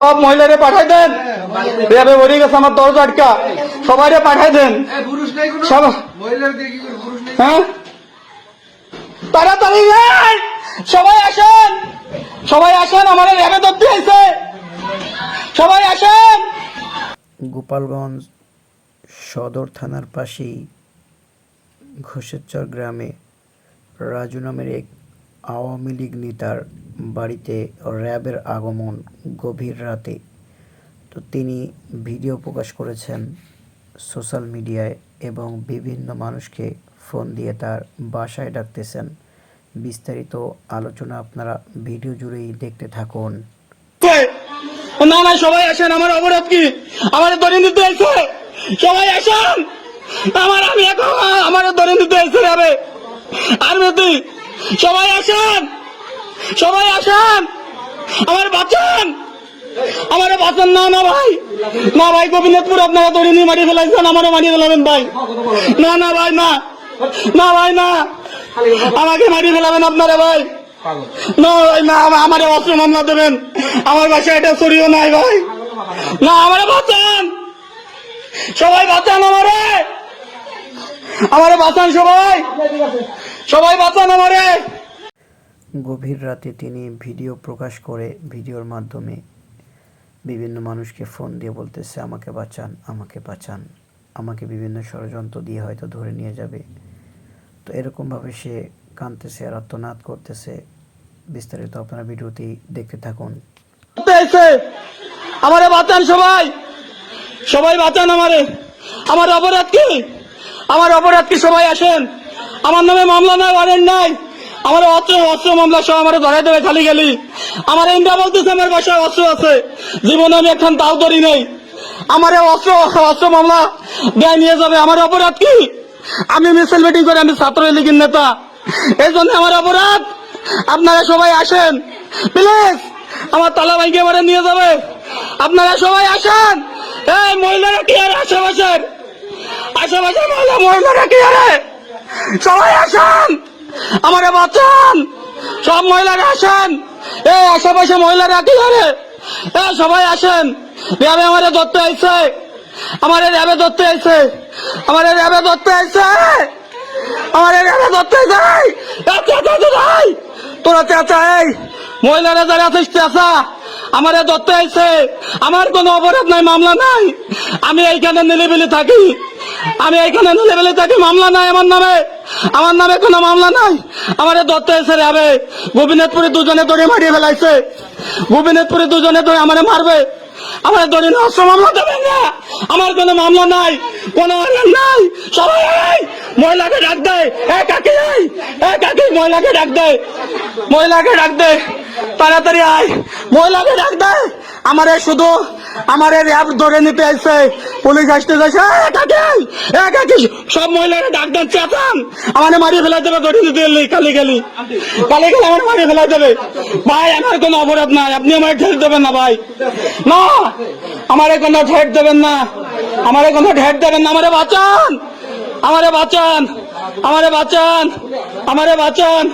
সব মহিলারে পাঠাই দেন। রেবে ভরে গেছে আমার দরজা আটকা। সবাইরে পাঠাই দেন। এই পুরুষ নেই কোনো? সব মহিলার দিয়ে কি করে পুরুষ নেই? হ্যাঁ? তাড়াতাড়ি সবাই আসেন। সবাই আসেন আমার র্যাবে ধরতে আইছে সবাই আসেন। গোপালগঞ্জ সদর থানার পাশেই ঘোষেরচর গ্রামে রাজু নামের এক আওয়ামী লীগ নেতার বাড়িতে র্যাবের আগমন গভীর রাতে। তো তিনি ভিডিও প্রকাশ করেছেন সোশ্যাল মিডিয়ায় এবং বিভিন্ন মানুষকে ফোন দিয়ে তার বাসায় ডাকতেছেন। বিস্তারিত আলোচনা আপনারা ভিডিও জুড়েই দেখতে থাকুন। না না, সবাই আসেন, আমার অপরাধ কি? আমার ধরে নিতে সবাই আসেন! আমার, আমি এখন, আমার নিতে আইছে যাবে। আর মেতি সবাই আসেন। সবাই আসেন। আমার বাঁচান। আমার বাঁচান না না ভাই। না ভাই, গোবিন্দপুর আপনারা ধরে নিয়ে মারিয়ে ফেলাইছেন, আমারও মারিয়ে ফেলাবেন ভাই। না না ভাই, না। না ভাই, না। আমাকে মারিয়ে ফেলাবেন আপনারা ভাই। না ভাই, না আমা- আমারে অস্ত্র মামলা দেবেন। আমার বাসায় এটা সরিও নাই ভাই। না, আমারে বাঁচান। সবাই বাঁচান আমারে। আমারে বাঁচান সবাই। সবাই বাঁচান আমারে। গভীর রাতে তিনি ভিডিও প্রকাশ করে ভিডিওর মাধ্যমে বিভিন্ন মানুষকে ফোন দিয়ে বলতেছে আমাকে বাঁচান আমাকে বাঁচান। আমাকে বিভিন্ন ষড়যন্ত্র দিয়ে হয়তো ধরে নিয়ে যাবে। তো এরকমভাবে সে কাঁদতেছে আর আত্মনাদ করতেছে। বিস্তারিত আপনারা ভিডিওটি দেখতে থাকুন। আমারে বাঁচান সবাই। সবাই বাঁচান আমারে। আমার অপরাধ কি? আমার অপরাধ কি? সবাই আসেন। আমার নামে মামলা নাই, ওয়ারেন্ট নাই। আমার অস্ত্র অস্ত্র মামলা সব আমার ধরে দেবে, খালি গেলি। আমার ইন্ডিয়া বলতেছে আমার বাসায় অস্ত্র আছে। জীবনে আমি এখন তাও ধরি নাই। আমার অস্ত্র অস্ত্র মামলা দেয়, নিয়ে যাবে। আমার অপরাধ কি? আমি মিছিল মিটিং করে আমি ছাত্র লীগের নেতা। এই জন্য আমার অপরাধ। আপনারা সবাই আসেন। প্লিজ, আমার তালা ভাইকে এবারে নিয়ে যাবে। আপনারা সবাই আসেন। এই মহিলারা কি আর আশেপাশের? আশেপাশের মহিলা মহিলারা কি আরে? সবাই আসেন! আমারে বাঁচান! সব মহিলারা আসেন! এই আশেপাশে মহিলারা কি আরে এ, সবাই আসেন! র্যাবে আমারে ধরতে আইছে! আমারে র্যাবে ধরতে আইছে! আমারে র্যাবে ধরতে আইছে! আমার এখানে ধরতে যাই যাই তোরা চেঁচা, এই, মহিলারা যারা আছিস চেঁচা, আমার ধরতে আইছে! আমার কোনো অপরাধ নাই, মামলা নাই! আমি এইখানে নিলিবিলি থাকি! আমি এইখানে নিলিবিলি থাকি, মামলা নাই আমার নামে। আমার নামে কোনো মামলা নাই। আমার ধরতে আইছে রে আবে গোবিন্দপুরে দুজনে ধরে মারিয়ে ফেলাইছে। গোবিন্দপুরে দুজনে ধরে আমারে মারবে। আমার ধরে না অস্ত্র মামলা দেবেন না আমার কোনো মামলা নাই, কোনো আইন নাই। সবাই মহিলাকে ডাক দেয় এ কাকি আয় এ কাকি, মহিলাকে ডাক দেয় মহিলাকে ডাক দে। তাড়াতাড়ি আয়। মহিলাকে ডাক দেয় আমারে শুধু আমারে র্যাব ধরে নিতে আসছে পুলিশ আসতে যাচ্ছে সব মহিলাকে ডাক দেন চেতান আমারে মারিয়ে ফেলা দেবে, ধরে নিতে এলি, কালি কালি। কালি কালি আমার মারিয়ে ফেলা দেবে। ভাই, আমার কোনো অপরাধ নাই। আপনি আমার ঠেল দেবেন না, ভাই। না, আমারে কোনো ঠেট দেবেন না। আমারে কোনো ঠেট দেবেন না। আমারে বাঁচান! আমারে বাঁচান! আমারে বাঁচান! আমারে বাঁচান!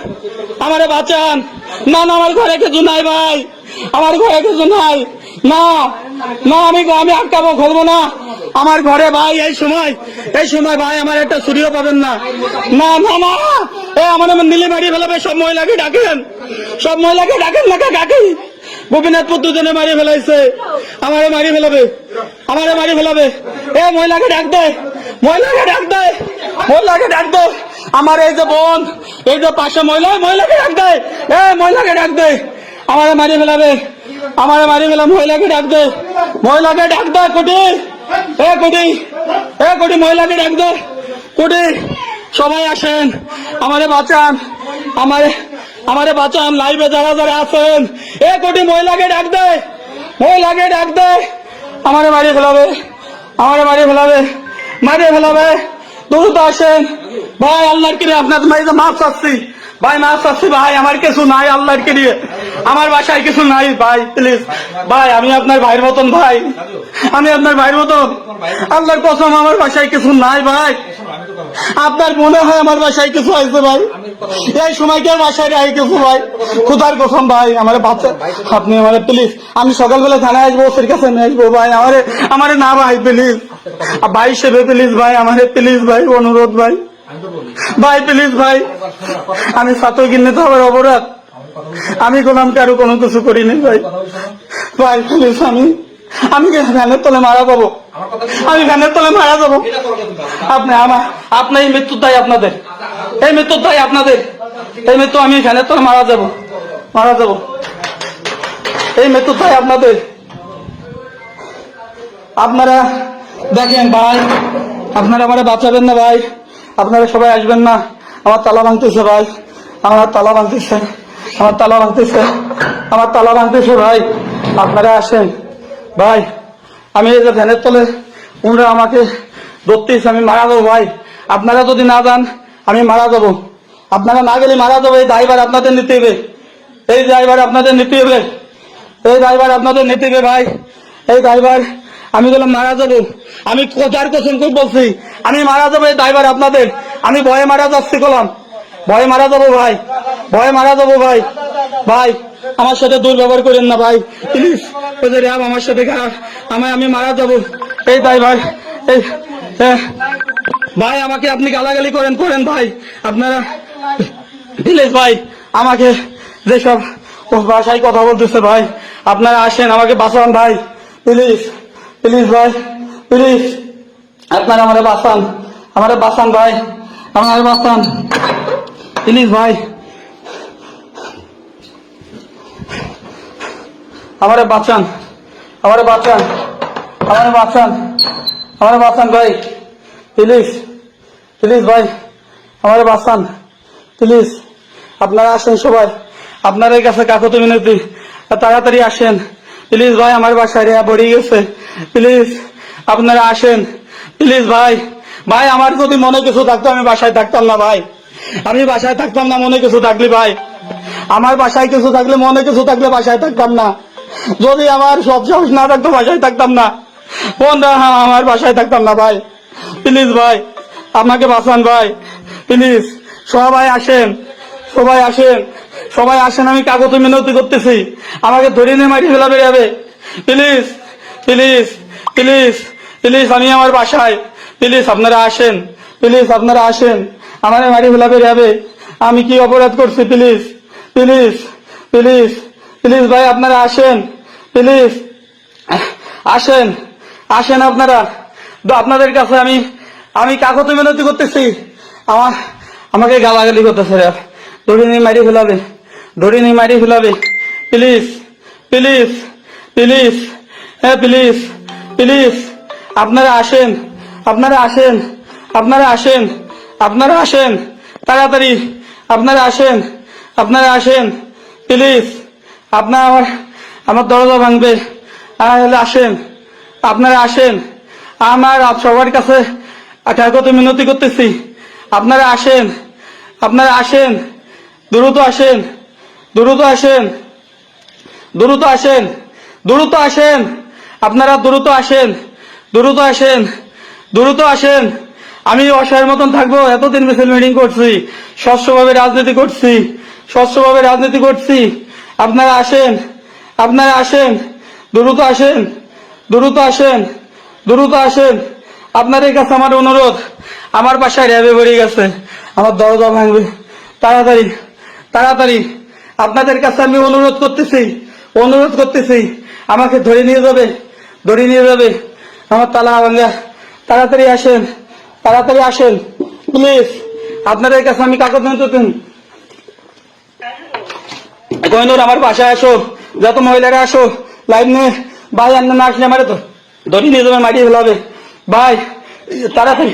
আমারে বাঁচান! না না, আমার ঘরে কিছু নাই, ভাই। আমার ঘরে কিছু নাই। না না, আমি আমি আটকাবো খুলবো না। আমার ঘরে ভাই, এই সময় এই সময় ভাই আমার একটা ছুরিও পাবেন না। না না না এ, আমার আমার নীলে মারিয়ে ফেলাবে, সব মহিলাকে ডাকেন। সব মহিলাকে ডাকেন, না কাকি গোপীনাথপুর দুজনে মারিয়ে ফেলাইছে। আমারে মারিয়ে ফেলাবে। আমারে মারিয়ে ফেলাবে। এ, মহিলাকে ডাক দে। মহিলাকে ডাক দে। মহিলাকে ডাক দে। আমার এই যে বোন, এই যে পাশে মহিলা, মহিলাকে ডাক দে। এ, মহিলাকে ডাক দে। আমারে মারিয়ে ফেলাবে। আমারে মারিয়ে ফেলা মহিলাকে ডাক দে। মহিলাকে ডাক দে, কুটি। এ কুটি। এ, কুটি, মহিলাকে ডাক দে। কুটি, সবাই আসেন। আমারে বাঁচান। আমারে আমারে বাঁচান, লাইভে যারা যারা আছেন। এ, কোটি, মহিলাকে ডাক দে। মহিলাকে ডাক দে। আমারে মারিয়ে ফেলাবে। আমারে মারিয়ে ফেলাবে। মারিয়ে ফেলাবে। দ্রুত আসেন। ভাই, আল্লাহর কিরে, আপনার তো মাছ চাচ্ছি। ভাই, মাছ চাচ্ছি ভাই, আমার কিছু নাই, আল্লাহর কিরে আমার বাসায় কিছু নাই, ভাই প্লিজ ভাই, আমি আপনার ভাইয়ের মতন, ভাই। আমি আপনার ভাইয়ের মতন। আল্লাহর কসম, আমার বাসায় কিছু নাই, ভাই। আপনার মনে হয় আমার বাসায় কিছু আছে, ভাই? এই সময় কে বাসায় রাখি কিছু, ভাই। খুদার কসম, ভাই, আমার বাচ্চা আপনি আমার প্লিজ আমি সকালবেলা থানায় আসব, ওসির কাছে নিয়ে আসব, ভাই। আমারে আমারে না ভাই প্লিজ ভাই হিসেবে প্লিজ ভাই, আমারে প্লিজ ভাই, অনুরোধ, ভাই। ভাই প্লিজ ভাই, আমি ছাত্র কিনে তো আমার অপরাধ। আমি কোনাম কারও কোনো কিছু করিনি, ভাই। ভাই প্লিজ আমি আমি কি তলে মারা যাব? আমি ফ্যানের তলে মারা যাব? আপনি আমার, আপনার এই মৃত্যুর দায় আপনাদের। এই মৃত্যুর দায় আপনাদের। এই মৃত্যু আমি ফ্যানের তলে মারা যাব। মারা যাব। এই মৃত্যুর দায় আপনাদের। আপনারা দেখেন, ভাই, আপনারা আমারে বাঁচাবেন না, ভাই। আপনারা সবাই আসবেন না। আমার তালা ভাঙতেছে ভাই। আমার তালা ভাঙতেছে। আমার তালা ভাঙতেছে। আমার তালা ভাঙতেছে ভাই। আপনারা আসেন। ভাই, আমি এই যে ভ্যানের তলে ওনারা আমাকে ধরতেছে, আমি মারা যাব ভাই। আপনারা যদি না যান, আমি মারা যাব। আপনারা না গেলে মারা যাব। এই ড্রাইভার আপনাদের নিতে হবে। এই ড্রাইভার আপনাদের নিতে হবে। এই ড্রাইভার আপনাদের নিতে হবে ভাই। এই ড্রাইভার আমি বললাম, মারা যাব। আমি কোথার কোশন খুব বলছি, আমি মারা যাব এই ড্রাইভার আপনাদের। আমি ভয়ে মারা যাচ্ছি কলাম। ভয়ে মারা যাব ভাই। ভয়ে মারা যাব ভাই। ভাই, আমার সাথে দুর্ব্যবহার করেন না ভাই। প্লিজ যে র্যাব আমার সাথে খারাপ। আমায়, আমি মারা যাব। এই ড্রাইভার এই হ্যাঁ। ভাই, আমাকে আপনি গালাগালি করেন করেন ভাই। আপনারা প্লিজ ভাই, আমাকে যেসব ভাষায় কথা বলতেছে ভাই, আপনারা আসেন, আমাকে বাঁচান ভাই। প্লিজ প্লিজ ভাই, প্লিজ। আপনারা আমারে বাঁচান আমারে বাঁচান ভাই, আমারে বাঁচান। প্লিজ ভাই। আমারে বাঁচান আমারে বাঁচান আমারে বাঁচান আমারে বাঁচান ভাই। প্লিজ প্লিজ ভাই, আমারে বাঁচান, প্লিজ। আপনারা আসেন সবাই আপনাদের কাছে কাকত মিনতি, তাড়াতাড়ি আসেন। প্লিজ ভাই, আমার বাসায় রেয়া পড়ে গেছে। প্লিজ আপনারা আসেন। প্লিজ ভাই ভাই, আমার যদি মনে কিছু থাকতো, আমি বাসায় থাকতাম না, ভাই। আমি বাসায় থাকতাম না, মনে কিছু থাকলে, ভাই। আমার বাসায় কিছু থাকলে, মনে কিছু থাকলে বাসায় থাকতাম না। যদি আমার সব সাহস না থাকতো, বাসায় থাকতাম না। বন্ধা আমার বাসায় থাকতাম না, ভাই। প্লিজ ভাই, আমাকে বাঁচান, ভাই। প্লিজ সবাই আসেন সবাই আসেন। সবাই আসেন, আমি কাগজ মিনতি করতেছি। আমাকে ধরে নিয়ে মাটি ফেলাবে যাবে প্লিজ প্লিজ প্লিজ প্লিজ, আমি আমার বাসায়। প্লিজ, আপনারা আসেন। প্লিজ, আপনারা আসেন। আমার মাটি ফেলাবে যাবে আমি কি অপরাধ করছি? প্লিজ প্লিজ প্লিজ প্লিজ ভাই, আপনারা আসেন। প্লিজ, আসেন আসেন আপনারা। আপনাদের কাছে আমি আমি কাগজ মিনতি করতেছি। আমার আমাকে গালাগালি করতেছে রে। ধরে নিয়ে মারি ফেলাবে ধরে নিয়ে মারি ফেলাবে প্লিজ প্লিজ প্লিজ হ্যাঁ প্লিজ প্লিজ আপনারা আসেন আপনারা আসেন আপনারা আসেন আপনারা আসেন, তাড়াতাড়ি, আপনারা আসেন আপনারা আসেন প্লিজ আপনার আমার আমার দরজা ভাঙবে আসেন, আপনারা আসেন, আমার সবার কাছে কাগত মিনতি করতেছি, আপনারা আসেন আপনারা আসেন, দ্রুত আসেন দ্রুত আসেন। দ্রুত আসেন। দ্রুত আসেন। আপনারা দ্রুত আসেন। দ্রুত আসেন। দ্রুত আসেন। আমি অসহায়ের মতন থাকব, এতদিন মিছিল মিটিং করছি, স্বচ্ছভাবে রাজনীতি করছি, স্বচ্ছভাবে রাজনীতি করছি। আপনারা আসেন। আপনারা আসেন। দ্রুত আসেন। দ্রুত আসেন। দ্রুত আসেন। আপনাদের কাছে আমার অনুরোধ, আমার বাসায় র্যাবে বেরিয়ে গেছে। আমার দরজা ভাঙবে। তাড়াতাড়ি তাড়াতাড়ি। আপনাদের কাছে আমি অনুরোধ করতেছি অনুরোধ করতেছি, আমাকে ধরে নিয়ে যাবে, ধরে নিয়ে যাবে। আমার তালা ভাঙা তাড়াতাড়ি আসেন তাড়াতাড়ি আসেন। প্লিজ আপনাদের কাছে আমি কাগজ নিতে কহিনুর আমার বাসায় আসো। যত মহিলারা আসো, লাইন নিয়ে, ভাই, আপনি না আসলে আমার তো ধরে নিয়ে যাবে মাটি ফেলাবে। ভাই, তাড়াতাড়ি।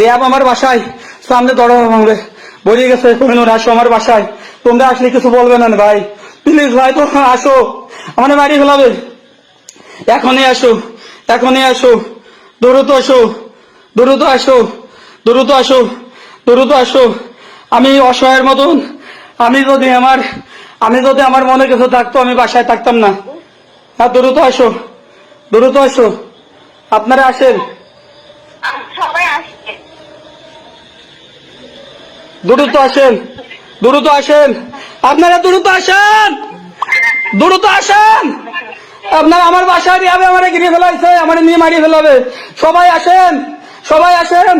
রেয়াব আমার বাসায়, সামনে দরজা ভাঙবে। বলিয়ে গেছে কহিনুর আসো আমার বাসায়। তোমরা আসলে কিছু বলবে না ভাই। প্লিজ ভাই তো আসো। আমার মাটি ফেলাবে এখনই আসো এখনই আসো। দ্রুত আসো দ্রুত আসো দ্রুত আসো দ্রুত আসো। আমি অসহায়ের মতন। আমি যদি আমার আমি যদি আমার মনে কিছু থাকতো আমি বাসায় থাকতাম না। হ্যাঁ দ্রুত আসো দ্রুত আসো। আপনারা আসেন। দ্রুত আসেন। দ্রুত আসেন। আপনারা দ্রুত আসেন। দ্রুত আসেন। আপনারা আমার বাসায় যাবে, আমার গিরে ফেলাইছে, আমার নিয়ে মারিয়ে ফেলাবে। সবাই আসেন সবাই আসেন,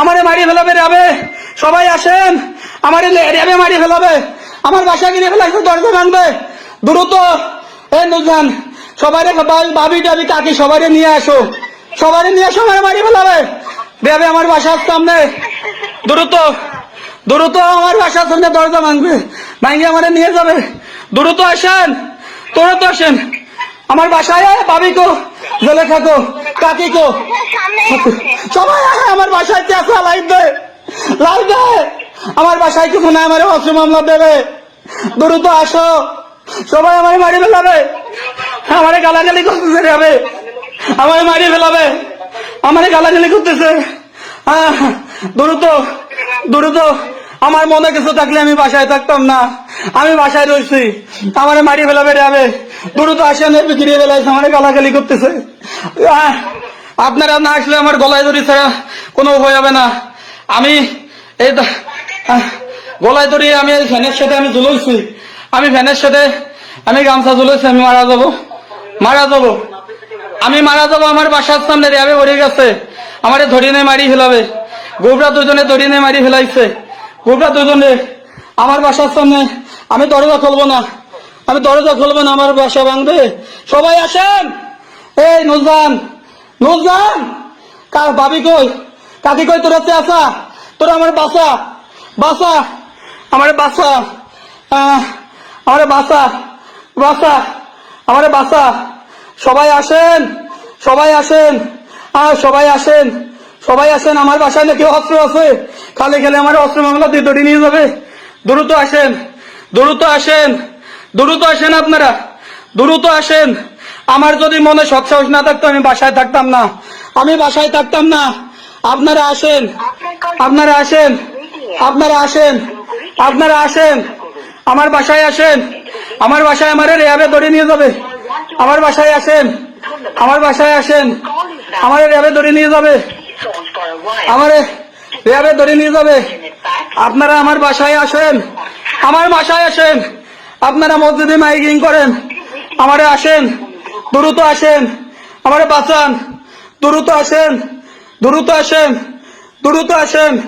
আমারে মারিয়ে ফেলাবে যাবে সবাই আসেন, আমার র্যাবে মারিয়ে ফেলাবে। আমার বাসা গিরে ফেলাইছে, দরজা ভাঙবে। দ্রুত, এ নুজান সবাই বাবি টাবি কাকি সবাই নিয়ে আসো। সবাই নিয়ে আসো, আমার মারিয়ে ফেলাবে। দেবে আমার বাসার সামনে। দ্রুত। দ্রুত আমার বাসার সামনে দরজা ভাঙবে ভাঙে আমার নিয়ে যাবে। দ্রুত আসেন দ্রুত আসেন। আমার বাসায় আয়, ভাবি কো জেলে থাকো কাকি কো। সবাই আয়, আমার বাসায় চেঁচা লাইট দে লাইট দে। আমার বাসায় কিছু না আমার অস্ত্র মামলা দেবে। দ্রুত আসো সবাই আমার মারি ফেলাবে। আমারে গালাগালি করতেছে যাবে আমার মারি ফেলাবে। আমারে গালাগালি করতেছে। দ্রুত দ্রুত আমার মনে কিছু থাকলে আমি বাসায় থাকতাম না। আমি বাসায় রয়েছি। আমার মারি ফেলাবে যাবে। দ্রুত আসেন বিক্রি ফেলাইছে আমার গালাগালি করতেছে। আপনারা না আসলে আমার গলায় দড়ি ছাড়া কোনো উপায় হবে না। আমি এই গলায় দড়ি, আমি এই ফ্যানের সাথে আমি ঝুলছি। আমি ফ্যানের সাথে আমি গামছা ঝুলেছি, আমি মারা যাব। মারা যাব। আমি মারা যাব, আমার বাসার সামনে র্যাবে ভরে গেছে। আমারে ধরিয়ে মারি ফেলাবে। গোবরা দুজনে ধরিয়ে মারি ফেলাইছে। গোবরা দুজনে, আমার বাসার সামনে, আমি দরজা খুলবো না। আমি দরজা খুলবো না, আমার বাসা ভাঙবে। সবাই আসেন। এই নুজান নুজান কার ভাবি কই? কাকি কই, তোর হচ্ছে আসা? তোর আমার বাসা। বাসা। আমার বাসা। আমার বাসা। বাসা। আমার বাসা। সবাই আসেন। সবাই আসেন। আর সবাই আসেন। সবাই আসেন, আমার বাসায় নাকি অস্ত্র আছে। খালি খেলে আমার অস্ত্র মামলা দিয়ে নিয়ে যাবে। দ্রুত আসেন দ্রুত আসেন দ্রুত আসেন আপনারা, দ্রুত আসেন। আমার যদি মনে সৎসাহস না থাকতো, আমি বাসায় থাকতাম না। আমি বাসায় থাকতাম না। আপনারা আসেন আপনারা আসেন আপনারা আসেন আপনারা আসেন। আমার বাসায় আসেন, আমার বাসায় আমার র্যাবে ধরে নিয়ে যাবে। আমার বাসায় আসেন, আমার বাসায় আসেন, আমার র্যাবে ধরে নিয়ে যাবে। আমার র্যাবে ধরে নিয়ে যাবে। আপনারা আমার বাসায় আসেন। আমার বাসায় আসেন। আপনারা মসজিদে মাইকিং করেন। আমারে আসেন। দ্রুত আসেন। আমারে বাঁচান। দ্রুত আসেন। দ্রুত আসেন। দ্রুত আসেন।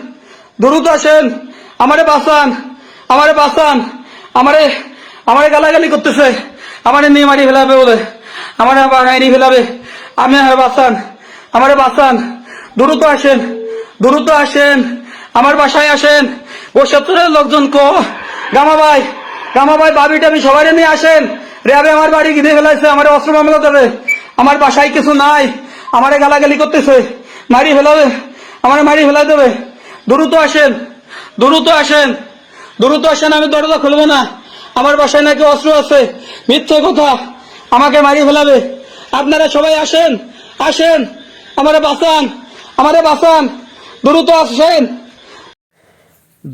দ্রুত আসেন। আমারে বাঁচান। আমারে বাঁচান। আমারে আমারে গালাগালি করতেছে। আমারে নিয়ে মারি ফেলাবে বলে। আমারে মারি ফেলাবে। আমি আর বাঁচান। আমারে বাঁচান। দ্রুত আসেন দ্রুত আসেন, আমার বাসায় আসেন। ও সত্তরের লোকজন কো? গামা ভাই গামা ভাই, বাবি টাবি সবাই নিয়ে আসেন। র্যাবে আমার বাড়ি গিয়ে ফেলাইছে, আমার অস্ত্র মামলা দেবে। আমার বাসায় কিছু নাই, আমারে গালাগালি করতেছে। মারি ফেলাবে, আমার মারি ফেলাই দেবে। দ্রুত আসেন দ্রুত আসেন দ্রুত আসেন, আমি দরজা খুলবো না। আমার বাসায় নাকি অস্ত্র আছে, মিথ্যে কথা, আমাকে মারি ফেলাবে। আপনারা সবাই আসেন আসেন, আমারে বাঁচান। আমারে বাঁচান, দ্রুত আসেন।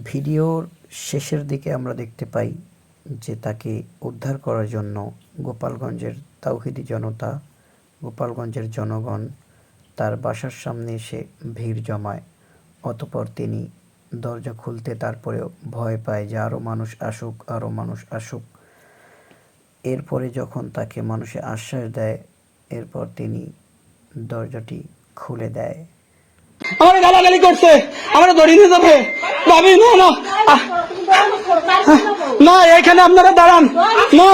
ভিডিওর শেষের দিকে আমরা দেখতে পাই যে তাকে উদ্ধার করার জন্য গোপালগঞ্জের তাওহিদি জনতা, গোপালগঞ্জের জনগণ, তার বাসার সামনে এসে ভিড় জমায়। অতপর তিনি দরজা খুলতে তারপরেও ভয় পায় যে আরও মানুষ আসুক আরও মানুষ আসুক। এরপরে যখন তাকে মানুষে আশ্বাস দেয়, এরপর তিনি দরজাটি খুলে দেয়। আমার গালাগালি করছে। আমার নিয়ে যাবে। ভাবি, না না। না, এখানে আপনারা দাঁড়ান। না,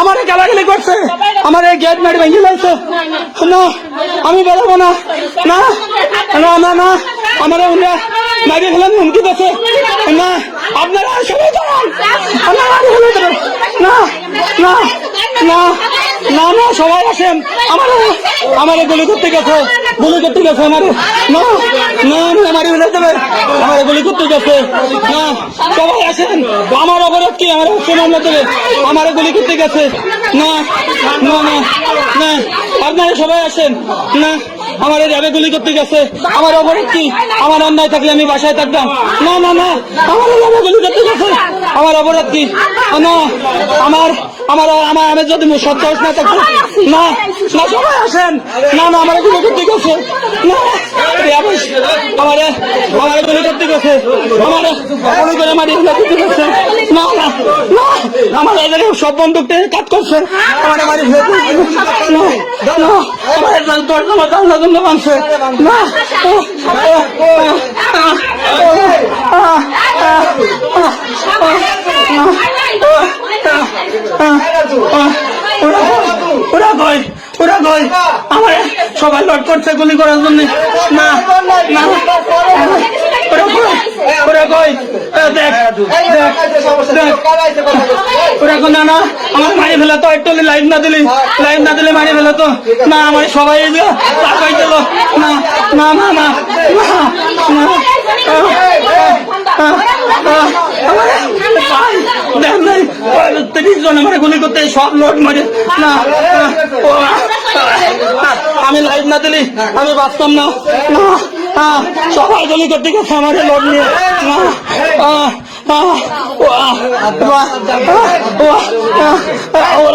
আমার গালাগালি করছে। আমার এই গেট মেরে ভেঙে লাগছে না, আমি বেরোবো না। না না না না। আমার মারি ফেলেন হুমকি দিচ্ছে না, আপনারা সবাই দাঁড়ান। না না না না না, সবাই আসেন। আমার আমার গুলি করতে গেছে। গুলি করতে গেছে আমার। না না না মারি ফেলে দেবে। আমার গুলি করতে গেছে। না, সবাই আসেন। আমার অপরাধ কি? আমার হচ্ছে মামলা দেবে। আমার গুলি করতে গেছে। না না না না, আপনারা সবাই আসেন। না, আমার র্যাবে গুলি করতে গেছে। আমার অপরাধ কি? আমার অন্যায় থাকলে আমি বাসায় থাকতাম। না না না, আমার র্যাবে গুলি করতে গেছে। আমার অপরাধ কি? না, আমার আমার আমার আমি যদি সত্যাস না থাকতো না না সবাই আসেন না না আমার করতে গেছে না র্যাবে আমার আমার গুলি করতে গেছে আমার গুলি করে মারি ফেলে করতে গেছে না না না আমার এদের সব বন্দুকতে কাজ করছে আমার মারি না আমার মানছে না ওরা কই ওরা কই আমার সবাই লট করছে গুলি করার জন্য না না ওরা কই ওরা কই দেখ ওরা কই না না আমার মারি ফেলা তো একটু লাইভ না দিলি লাইভ না দিলে মারি ফেলা তো না আমার সবাই তাকাই দিল না না না না না নাই তিরিশ জন সব না আমি লাইভ না দিলি আমি বাঁচতাম না সবাই গুলি করতে গেছে আমার লোড নিয়ে ওর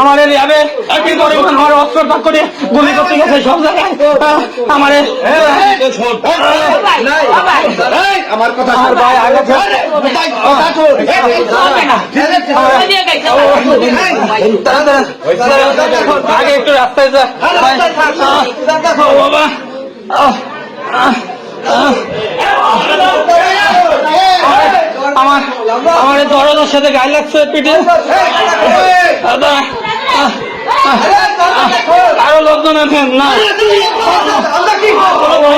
আমার যাবে আমার অস্ত্র তাক করে গুলি করতে গেছে সব জায়গায় আমার আমার কথা আমার ভাই আগে একটু রাস্তায় যা বাবা। আমার আমার দরজার সাথে গায়ে লাগছে পিঠে দাদা আরও লোকজন আছেন না বাবা,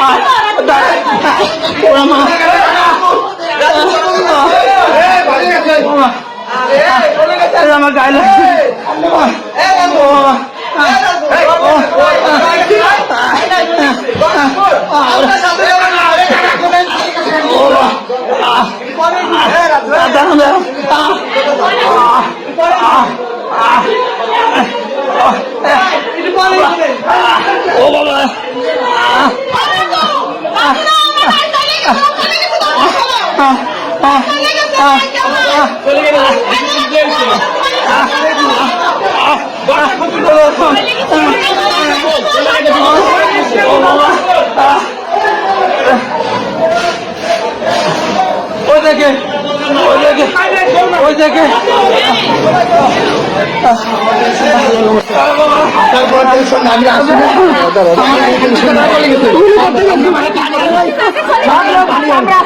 আহ, দাদা, ওরা মা আরে আমার গায়ে লাগছে ও বাবা, দাঁড়ান দেখে ওই দেখে। ওই দেখে আমরা